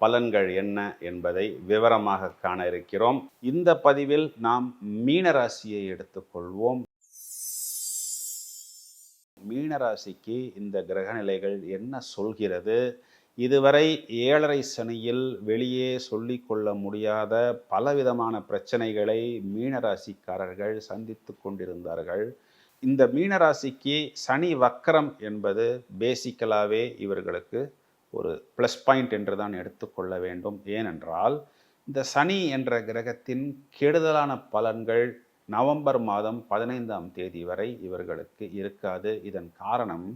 பலன்கள் என்ன என்பதை விவரமாக காண இருக்கிறோம். இந்த பதிவில் நாம் மீனராசியை எடுத்துக்கொள்வோம். மீனராசிக்கு இந்த கிரகநிலைகள் என்ன சொல்கிறது? இதுவரை ஏழரை சனியில் வெளியே சொல்லிக்கொள்ள முடியாத பலவிதமான பிரச்சனைகளை மீனராசிக்காரர்கள் சந்தித்து கொண்டிருந்தார்கள். இந்த மீனராசிக்கு சனி வக்கரம் என்பது பேசிக்கலாகவே இவர்களுக்கு ஒரு ப்ளஸ் பாயிண்ட் என்று தான் எடுத்துக்கொள்ள வேண்டும். ஏனென்றால் இந்த சனி என்ற கிரகத்தின் கெடுதலான பலன்கள் நவம்பர் மாதம் பதினைந்தாம் தேதி வரை இவர்களுக்கு இருக்காது. இதன் காரணம்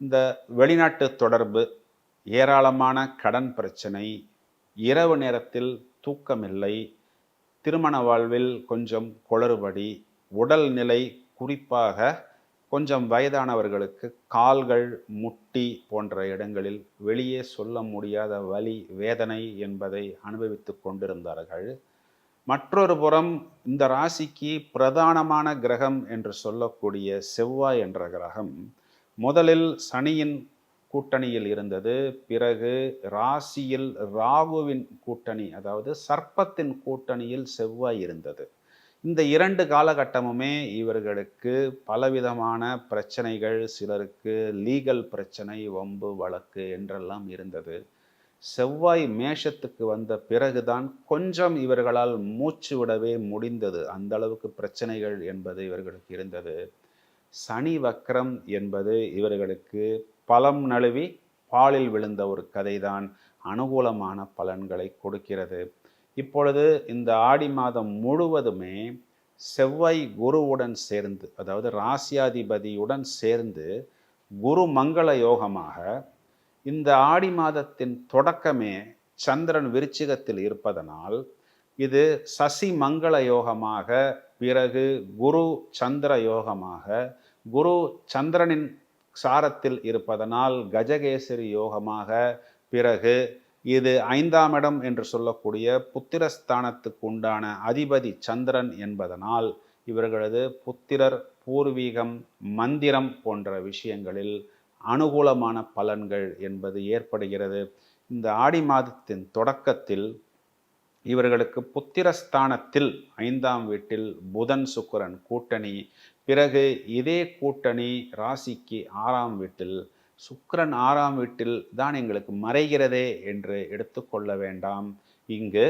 இந்த வெளிநாட்டு தொடர்பு ஏராளமான கடன் பிரச்சனை இரவு நேரத்தில் தூக்கமில்லை திருமண வாழ்வில் கொஞ்சம் குளறுபடி உடல்நிலை குறிப்பாக கொஞ்சம் வயதானவர்களுக்கு கால்கள் முட்டி போன்ற இடங்களில் வெளியே சொல்ல முடியாத வலி வேதனை என்பதை அனுபவித்து கொண்டிருந்தார்கள். மற்றொரு புறம் இந்த ராசிக்கு பிரதானமான கிரகம் என்று சொல்லக்கூடிய செவ்வாய் என்ற கிரகம் முதலில் சனியின் கூட்டணியில் இருந்தது. பிறகு ராசியில் ராகுவின் கூட்டணி அதாவது சர்ப்பத்தின் கூட்டணியில் செவ்வாய் இருந்தது. இந்த இரண்டு காலகட்டமுமே இவர்களுக்கு பலவிதமான பிரச்சனைகள் சிலருக்கு லீகல் பிரச்சனை வம்பு வழக்கு என்றெல்லாம் இருந்தது. செவ்வாய் மேஷத்துக்கு வந்த பிறகுதான் கொஞ்சம் இவர்களால் மூச்சு விடவே முடிந்தது. அந்த அளவுக்கு பிரச்சனைகள் என்பது இவர்களுக்கு இருந்தது. சனி வக்ரம் என்பது இவர்களுக்கு பலம் நழுவி பாலில் விழுந்த ஒரு கதைதான். அனுகூலமான பலன்களை கொடுக்கிறது. இப்பொழுது இந்த ஆடி மாதம் முழுவதுமே செவ்வாய் குருவுடன் சேர்ந்து அதாவது ராசியாதிபதியுடன் சேர்ந்து குரு மங்கள யோகமாக இந்த ஆடி மாதத்தின் தொடக்கமே சந்திரன் விருச்சிகத்தில் இருப்பதனால் இது சசி மங்கள யோகமாக பிறகு குரு சந்திர யோகமாக குரு சந்திரனின் சாரத்தில் இருப்பதனால் கஜகேசரி யோகமாக பிறகு இது ஐந்தாம் இடம் என்று சொல்லக்கூடிய புத்திரஸ்தானத்துக்கு உண்டான அதிபதி சந்திரன் என்பதனால் இவர்களது புத்திரர் பூர்வீகம் மந்திரம் போன்ற விஷயங்களில் அனுகூலமான பலன்கள் என்பது ஏற்படுகிறது. இந்த ஆடி மாதத்தின் தொடக்கத்தில் இவர்களுக்கு புத்திரஸ்தானத்தில் ஐந்தாம் வீட்டில் புதன் சுக்கரன் கூட்டணி. பிறகு இதே கூட்டணி ராசிக்கு ஆறாம் வீட்டில் சுக்கரன் ஆறாம் வீட்டில் தான் எங்களுக்கு மறைகிறதே என்று எடுத்துக்கொள்ள வேண்டாம். இங்கு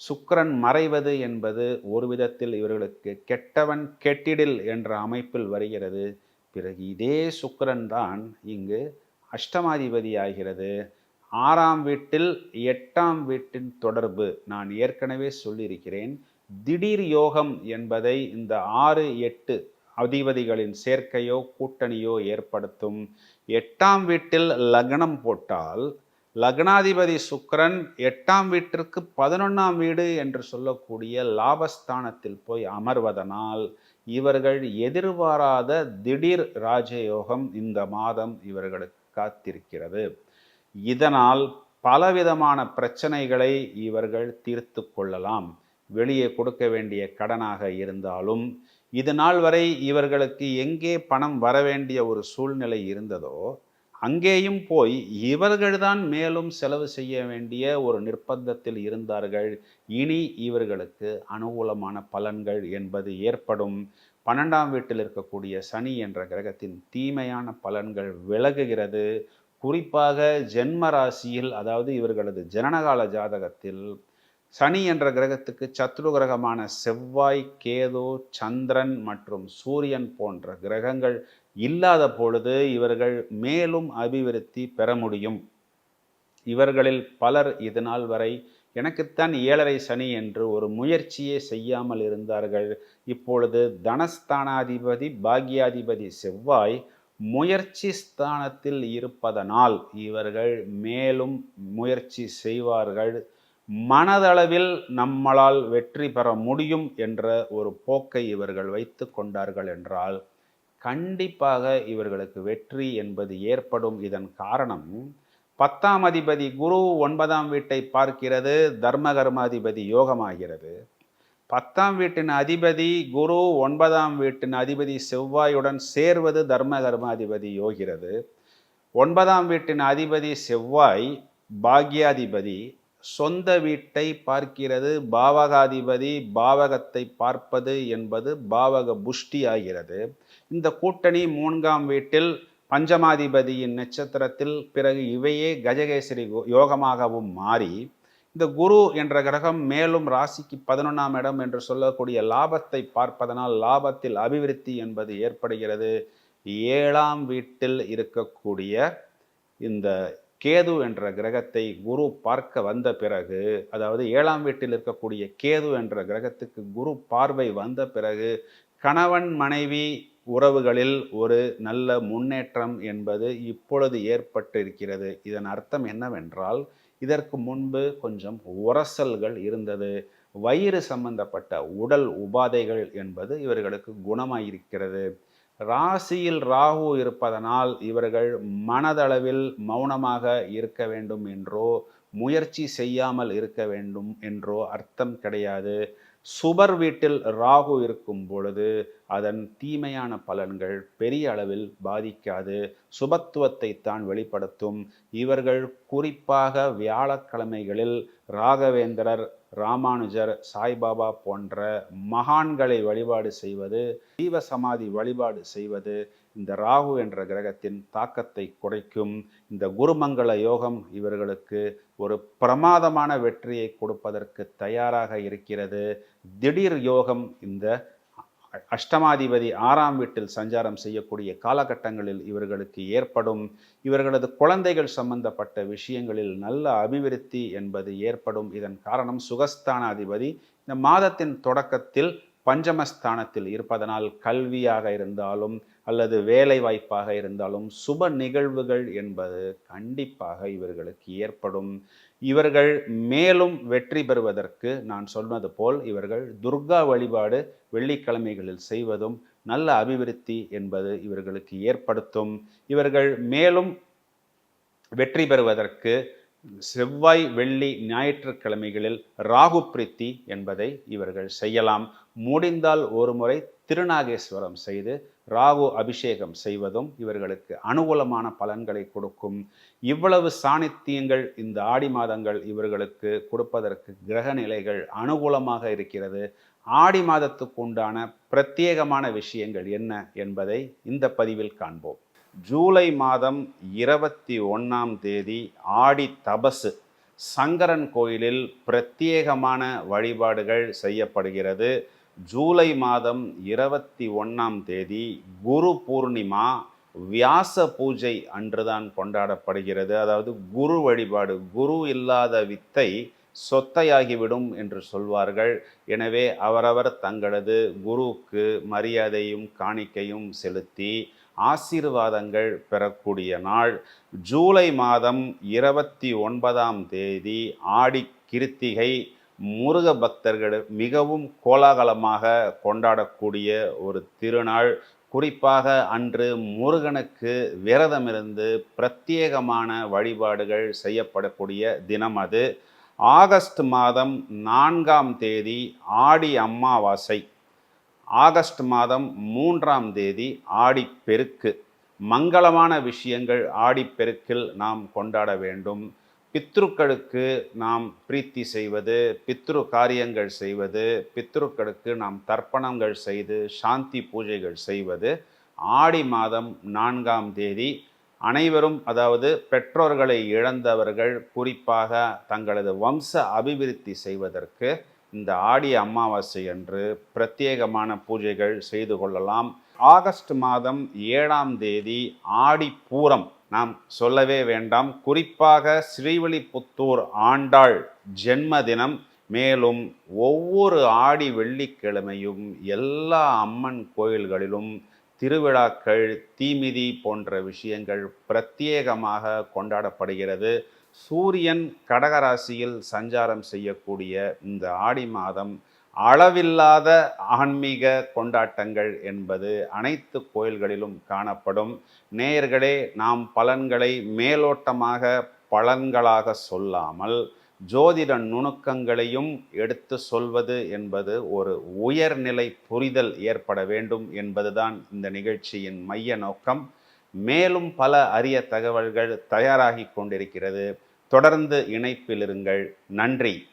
சுக்கரன் மறைவது என்பது ஒரு விதத்தில் இவர்களுக்கு கெட்டவன் கெட்டிடில் என்ற அமைப்பில் வருகிறது. பிறகு இதே சுக்கரன் தான் இங்கு அஷ்டமாதிபதி ஆகிறது ஆறாம் வீட்டில் எட்டாம் வீட்டின் தொடர்பு நான் ஏற்கனவே சொல்லியிருக்கிறேன். திடீர் யோகம் என்பதை இந்த ஆறு எட்டு அதிபதிகளின் சேர்க்கையோ கூட்டணியோ ஏற்படுத்தும். எட்டாம் வீட்டில் லக்னம் போட்டால் லக்னாதிபதி சுக்கரன் எட்டாம் வீட்டிற்கு பதினொன்றாம் வீடு என்று சொல்லக்கூடிய லாபஸ்தானத்தில் போய் அமர்வதனால் இவர்கள் எதிர்பாராத திடீர் ராஜயோகம் இந்த மாதம் இவர்களுக்கு காத்திருக்கிறது. இதனால் பலவிதமான பிரச்சனைகளை இவர்கள் தீர்த்து கொள்ளலாம். வெளியே கொடுக்க வேண்டிய கடனாக இருந்தாலும் இது நாள் வரை இவர்களுக்கு எங்கே பணம் வர வேண்டிய ஒரு சூழ்நிலை இருந்ததோ அங்கேயும் போய் இவர்கள்தான் மேலும் செலவு செய்ய வேண்டிய ஒரு நிர்பந்தத்தில் இருந்தார்கள். இனி இவர்களுக்கு அனுகூலமான பலன்கள் என்பது ஏற்படும். பன்னெண்டாம் வீட்டில் இருக்கக்கூடிய சனி என்ற கிரகத்தின் தீமையான பலன்கள் விலகுகிறது. குறிப்பாக ஜென்ம ராசியில் அதாவது இவர்களது ஜனனகால ஜாதகத்தில் சனி என்ற கிரகத்துக்கு சத்ரு கிரகமான செவ்வாய் கேது சந்திரன் மற்றும் சூரியன் போன்ற கிரகங்கள் இல்லாத பொழுது இவர்கள் மேலும் அபிவிருத்தி பெற முடியும். இவர்களில் பலர் இதுநாள் வரை எனக்குத்தான் ஏழரை சனி என்று ஒரு முயற்சியே செய்யாமல் இருந்தார்கள். இப்பொழுது தனஸ்தானாதிபதி பாக்யாதிபதி செவ்வாய் முயற்சி ஸ்தானத்தில் இருப்பதனால் இவர்கள் மேலும் முயற்சி செய்வார்கள். மனதளவில் நம்மளால் வெற்றி பெற முடியும் என்ற ஒரு போக்கை இவர்கள் வைத்து கொண்டார்கள் என்றால் கண்டிப்பாக இவர்களுக்கு வெற்றி என்பது ஏற்படும். இதன் காரணம் பத்தாம் அதிபதி குரு ஒன்பதாம் வீட்டை பார்க்கிறது தர்மகர்மாதிபதி யோகமாகிறது. பத்தாம் வீட்டின் அதிபதி குரு ஒன்பதாம் வீட்டின் அதிபதி செவ்வாயுடன் சேர்வது தர்மகர்மாதிபதி யோகிறது. ஒன்பதாம் வீட்டின் அதிபதி செவ்வாய் பாக்யாதிபதி சொந்த வீட்டை பார்க்கிறது பாவகாதிபதி பாவகத்தை பார்ப்பது என்பது பாவக புஷ்டி ஆகிறது. இந்த கூட்டணி மூன்றாம் வீட்டில் பஞ்சமாதிபதியின் நட்சத்திரத்தில் பிறகு இவையே கஜகேசரி யோகமாகவும் மாறி இந்த குரு என்ற கிரகம் மேலும் ராசிக்கு பதினொன்றாம் இடம் என்று சொல்லக்கூடிய லாபத்தை பார்ப்பதனால் லாபத்தில் அபிவிருத்தி என்பது ஏற்படுகிறது. ஏழாம் வீட்டில் இருக்கக்கூடிய இந்த கேது என்ற கிரகத்தை குரு பார்க்க வந்த பிறகு அதாவது ஏழாம் வீட்டில் இருக்கக்கூடிய கேது என்ற கிரகத்துக்கு குரு பார்வை வந்த பிறகு கணவன் மனைவி உறவுகளில் ஒரு நல்ல முன்னேற்றம் என்பது இப்பொழுது ஏற்பட்டிருக்கிறது. இதன் அர்த்தம் என்னவென்றால் இதற்கு முன்பு கொஞ்சம் உரசல்கள் இருந்தது. வயிறு சம்பந்தப்பட்ட உடல் உபாதைகள் என்பது இவர்களுக்கு குணமாயிருக்கிறது. ராசியில் ராகு இருப்பதனால் இவர்கள் மனதளவில் மௌனமாக இருக்க வேண்டும் என்றோ முயற்சி செய்யாமல் இருக்க வேண்டும் என்றோ அர்த்தம் கிடையாது. சுபர் வீட்டில் ராகு இருக்கும் பொழுது அதன் தீமையான பலன்கள் பெரிய அளவில் பாதிக்காது. சுபத்துவத்தை தான் வெளிப்படுத்தும். இவர்கள் குறிப்பாக வியாழக்கிழமைகளில் ராகவேந்திரர் ராமானுஜர் சாய்பாபா போன்ற மகான்களை வழிபாடு செய்வது ஜீவ சமாதி வழிபாடு செய்வது இந்த ராகு என்ற கிரகத்தின் தாக்கத்தை குறைக்கும். இந்த குருமங்கள யோகம் இவர்களுக்கு ஒரு பிரமாதமான வெற்றியை கொடுப்பதற்கு தயாராக இருக்கிறது. திடீர் யோகம் இந்த அஷ்டமாதிபதி ஆறாம் வீட்டில் சஞ்சாரம் செய்யக்கூடிய காலகட்டங்களில் இவர்களுக்கு ஏற்படும் இவர்களது குழந்தைகள் சம்பந்தப்பட்ட விஷயங்களில் நல்ல அபிவிருத்தி என்பது ஏற்படும். இதன் காரணம் சுகஸ்தானாதிபதி. இந்த மாதத்தின் தொடக்கத்தில் பஞ்சமஸ்தானத்தில் இருப்பதனால் கல்வியாக இருந்தாலும் அல்லது வேலை வாய்ப்பாக இருந்தாலும் சுப நிகழ்வுகள் என்பது கண்டிப்பாக இவர்களுக்கு ஏற்படும். இவர்கள் மேலும் வெற்றி பெறுவதற்கு நான் சொன்னது போல் இவர்கள் துர்கா வழிபாடு வெள்ளிக்கிழமைகளில் செய்வதும் நல்ல அபிவிருத்தி என்பது இவர்களுக்கு ஏற்படுத்தும். இவர்கள் மேலும் வெற்றி பெறுவதற்கு செவ்வாய் வெள்ளி ஞாயிற்றுக்கிழமைகளில் ராகு பிரீத்தி என்பதை இவர்கள் செய்யலாம். முடிந்தால் ஒரு முறை திருநாகேஸ்வரம் செய்து ராகு அபிஷேகம் செய்வதும் இவர்களுக்கு அனுகூலமான பலன்களை கொடுக்கும். இவ்வளவு சாணித்தியங்கள் இந்த ஆடி மாதங்கள் இவர்களுக்கு கொடுப்பதற்கு கிரக நிலைகள் அனுகூலமாக இருக்கிறது. ஆடி மாதத்துக்கு உண்டான பிரத்யேகமான விஷயங்கள் என்ன என்பதை இந்த பதிவில் காண்போம். ஜூலை மாதம் இருபத்தி ஒன்றாம் தேதி ஆடி தபசு. சங்கரன் கோயிலில் பிரத்யேகமான வழிபாடுகள் செய்யப்படுகிறது. ஜூலை மாதம் இருபத்தி ஒன்றாம் தேதி குரு பூர்ணிமா வியாச பூஜை அன்றுதான் கொண்டாடப்படுகிறது. அதாவது குரு வழிபாடு குரு இல்லாத வித்தை சொத்தையாகிவிடும் என்று சொல்வார்கள். எனவே அவரவர் தங்களது குருவுக்கு மரியாதையும் காணிக்கையும் செலுத்தி ஆசீர்வாதங்கள் பெறக்கூடிய நாள். ஜூலை மாதம் இருபத்தி ஒன்பதாம் தேதி ஆடி கிருத்திகை முருக பக்தர்கள் மிகவும் கோலாகலமாக கொண்டாடக்கூடிய ஒரு திருநாள். குறிப்பாக அன்று முருகனுக்கு விரதமிருந்து பிரத்யேகமான வழிபாடுகள் செய்யப்படக்கூடிய தினம் அது. ஆகஸ்ட் மாதம் நான்காம் தேதி ஆடி அம்மாவாசை ஆகஸ்ட் மாதம் மூன்றாம் தேதி ஆடிப்பெருக்கு மங்களமான விஷயங்கள் ஆடிப்பெருக்கில் நாம் கொண்டாட வேண்டும். பித்ருக்களுக்கு நாம் பிரீத்தி செய்வது பித்ரு காரியங்கள் செய்வது பித்ருக்களுக்கு நாம் தர்ப்பணங்கள் செய்து சாந்தி பூஜைகள் செய்வது ஆடி மாதம் நான்காம் தேதி அனைவரும் அதாவது பெற்றோர்களை இழந்தவர்கள் குறிப்பாக தங்களது வம்ச அபிவிருத்தி செய்வதற்கு இந்த ஆடி அமாவாசை அன்று பிரத்யேகமான பூஜைகள் செய்து கொள்ளலாம். ஆகஸ்ட் மாதம் ஏழாம் தேதி ஆடி பூரம் நாம் சொல்லவே வேண்டாம். குறிப்பாக ஸ்ரீவில்லிபுத்தூர் ஆண்டாள் ஜென்ம தினம் மேலும் ஒவ்வொரு ஆடி வெள்ளிக்கிழமையும் எல்லா அம்மன் கோயில்களிலும் திருவிழாக்கள் தீமிதி போன்ற விஷயங்கள் பிரத்யேகமாக கொண்டாடப்படுகிறது. சூரியன் கடகராசியில் சஞ்சாரம் செய்யக்கூடிய இந்த ஆடி மாதம் அளவில்லாத ஆன்மீக கொண்டாட்டங்கள் என்பது அனைத்து கோயில்களிலும் காணப்படும். நேயர்களே நாம் பலன்களை மேலோட்டமாக பலன்களாக சொல்லாமல் ஜோதிட நுணுக்கங்களையும் எடுத்து சொல்வது என்பது ஒரு உயர்நிலை புரிதல் ஏற்பட வேண்டும் என்பதுதான் இந்த நிகழ்ச்சியின் மைய நோக்கம். மேலும் பல அரிய தகவல்கள் தயாராகி கொண்டிருக்கிறது. தொடர்ந்து இணைப்பில் இருங்கள். நன்றி.